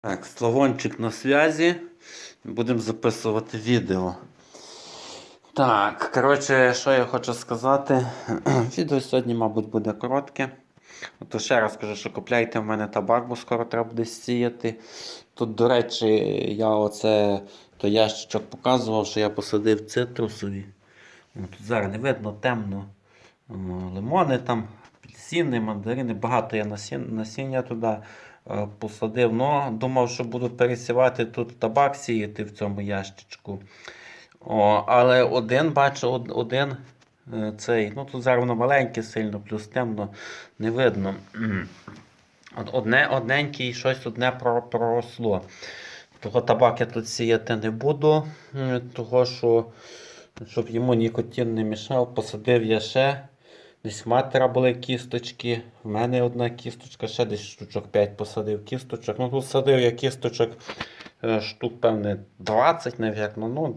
Так, Славончик на зв'язі. Будемо записувати відео. Так, коротше, що я хочу сказати. відео сьогодні, мабуть, буде коротке. То ще раз кажу, що купляйте в мене табак, бо скоро треба буде сіяти. Тут, до речі, я оце то ящичок показував, що я посадив цитрусові. Тут зараз не видно темно. Лимони там, апельсини, мандарини. Багато я насіння, туди е, посадив. Ну, думав, що буду пересівати тут табак сіяти в цьому ящичку. О, але один, бачу, один е, цей. Ну тут зараз воно маленьке сильно, плюс темно, не видно. Одне, одненький щось одне проросло. Того табак я тут сіяти не буду, того що щоб йому нікотин не мішав, посадив я ще. Десь матера були кісточки, в мене одна кісточка, ще десь штучок 5 посадив кісточок. Ну тут садив я кісточок е, штук, певне, 20, навірно. Ну,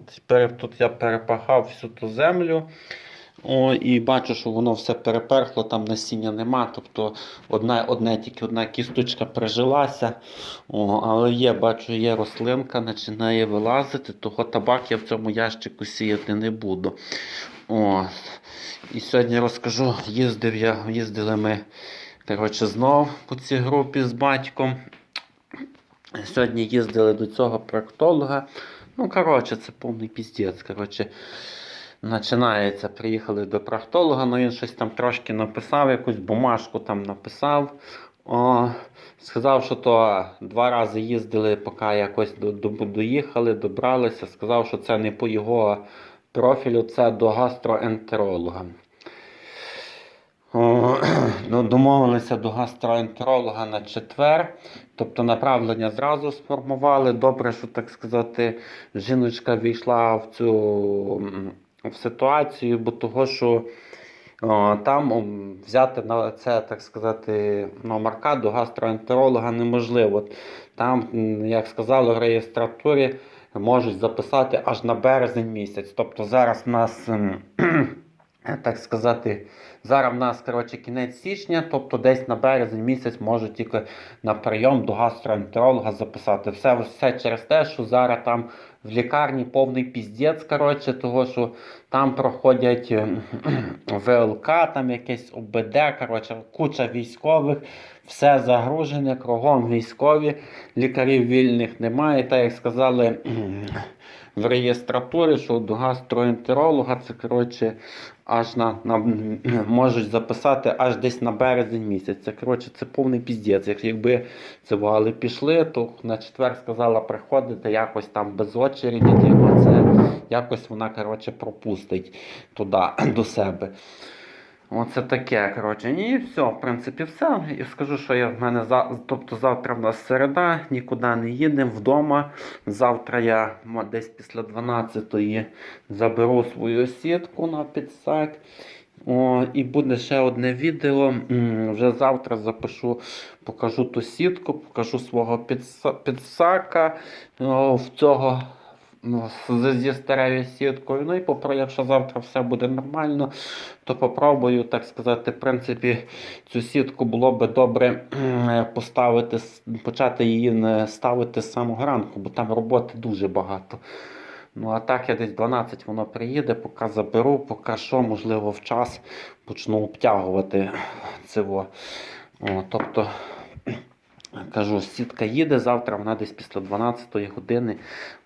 тут я перепахав всю ту землю. О, і бачу, що воно все переперхло, там насіння нема. Тобто одна, одне, тільки одна кісточка прижилася. О, але є, бачу, є рослинка, починає вилазити, того табак я в цьому ящику сіяти не буду. О, і сьогодні розкажу, їздив я, їздили ми коротше, знов по цій групі з батьком. Сьогодні їздили до цього проктолога. Ну, коротше, це повний піздець. Коротше, починається. Приїхали до проктолога, ну він щось там трошки написав, якусь бумажку там написав. О, сказав, що то два рази їздили, поки якось до, до, доїхали, добралися. Сказав, що це не по його профілю, це до гастроентеролога. О, ну, домовилися до гастроентеролога на четвер, тобто направлення зразу сформували. Добре, що так сказати, жіночка війшла в цю в ситуацію, бо того, що о, там о, взяти на це, так сказати, номерка до гастроентеролога неможливо. Там, як сказали в реєстратурі, можуть записати аж на березень місяць. Тобто зараз в нас. М, так сказати, зараз в нас коротше, кінець січня, тобто десь на березень місяць можу тільки на прийом до гастроентеролога записати. Все, все через те, що зараз там в лікарні повний піздець, коротше, того, що там проходять е, ВЛК, там якесь ОБД, коротше, куча військових, все загружене, кругом військові, лікарів вільних немає. Так як сказали в реєстратурі, що до гастроентеролога це коротше аж на, на можуть записати аж десь на березень місяць. Це коротше це повний піздець. Як, якби це вали пішли, то на четвер сказала приходити якось там без очереді, типу, це якось вона коротше пропустить туди до себе. Оце таке, коротше. І все, в принципі, все. І скажу, що я в мене за... тобто завтра в нас середа, нікуди не їдемо вдома. Завтра я десь після 12-ї заберу свою сітку на підсак. О, і буде ще одне відео. Вже завтра запишу, покажу ту сітку, покажу свого підса... підсака. О, в цього зі старою сіткою. Ну і попро, якщо завтра все буде нормально, то попробую, так сказати, в принципі, цю сітку було би добре поставити, почати її ставити з самого ранку, бо там роботи дуже багато. Ну, а так я десь 12 воно приїде, поки заберу, поки що, можливо, в час почну обтягувати цього. О, тобто, кажу, сітка їде завтра, вона десь після 12 години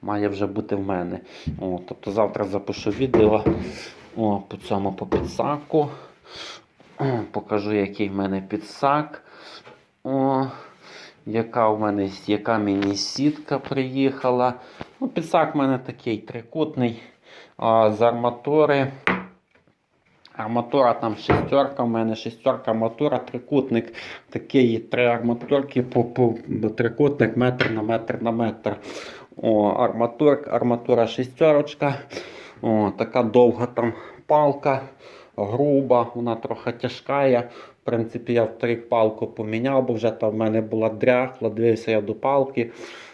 має вже бути в мене. О, тобто завтра запишу відео о, по цьому по підсаку. О, покажу, який в мене підсак. О, яка в мене яка мені сітка приїхала. Ну, підсак в мене такий трикутний а, з арматури. Арматура там шестерка, в мене шестерка арматура, трикутник. Такий три арматурки по, по трикутник метр на метр на метр. О, арматур, арматура шестерочка. О, така довга там палка, груба, вона трохи тяжка. є. В принципі, я в три палку поміняв, бо вже там в мене була дряхла, дивився я до палки.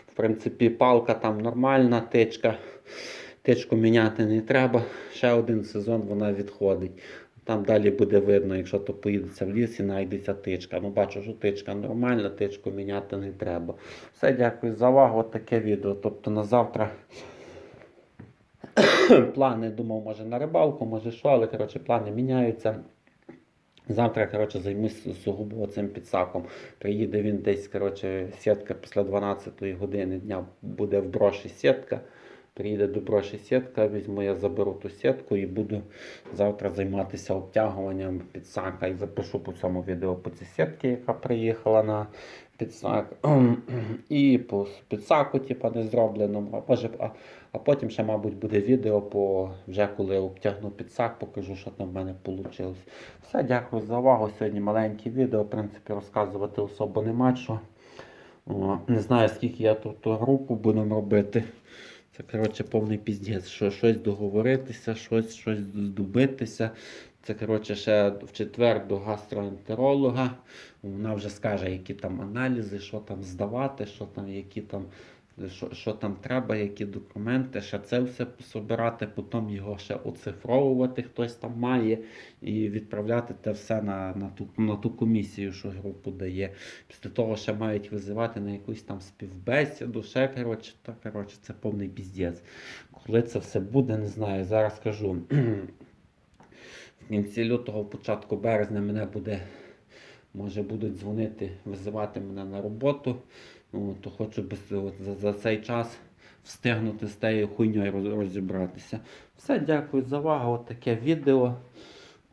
В принципі, палка там нормальна, тичка. Тичку міняти не треба. Ще один сезон вона відходить. Там далі буде видно, якщо то поїдеться в ліс і знайдеться тичка. Ну, бачу, що тичка нормальна, тичку міняти не треба. Все, дякую за увагу. От таке відео. Тобто на завтра плани думав, може на рибалку, може що, але коротше, плани міняються. Завтра, коротше, займусь сугубо цим підсаком. Приїде він десь, коротше, сітка після 12 години дня буде в броші сітка. Приїде до броші сітка, візьму, я заберу ту сітку і буду завтра займатися обтягуванням підсака. І запишу по цьому відео по цій сітці, яка приїхала на підсак. І по підсаку, типа, не зроблено. А, а, а потім ще, мабуть, буде відео по вже коли обтягну підсак, покажу, що там в мене вийшло. Все, дякую за увагу. Сьогодні маленьке відео. В принципі, розказувати особо нема що. Не знаю, скільки я тут ту групу будемо робити. Це, коротше, повний піздець. Що щось договоритися, щось, щось здобитися. Це, коротше, ще в четвер до гастроентеролога. Вона вже скаже, які там аналізи, що там здавати, що там, які там, що, що там треба, які документи, ще це все собирати, потім його ще оцифровувати хтось там має і відправляти те все на, на, ту, на ту комісію, що групу дає. Після того ще мають визивати на якусь там співбесіду, ще коротше, та, коротше, це повний піздець. Коли це все буде, не знаю. Зараз скажу. В кінці лютого, початку березня мене буде, може будуть дзвонити, визивати мене на роботу. То хочу без, за, за цей час встигнути з тією хуйньою розібратися. Все, дякую за увагу. От таке відео.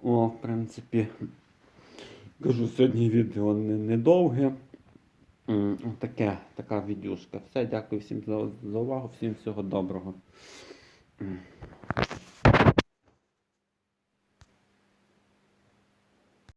О, в принципі, кажу, сьогодні відео недовге. М, Таке, така відюшка. Все, дякую всім за, за увагу, всім всього доброго.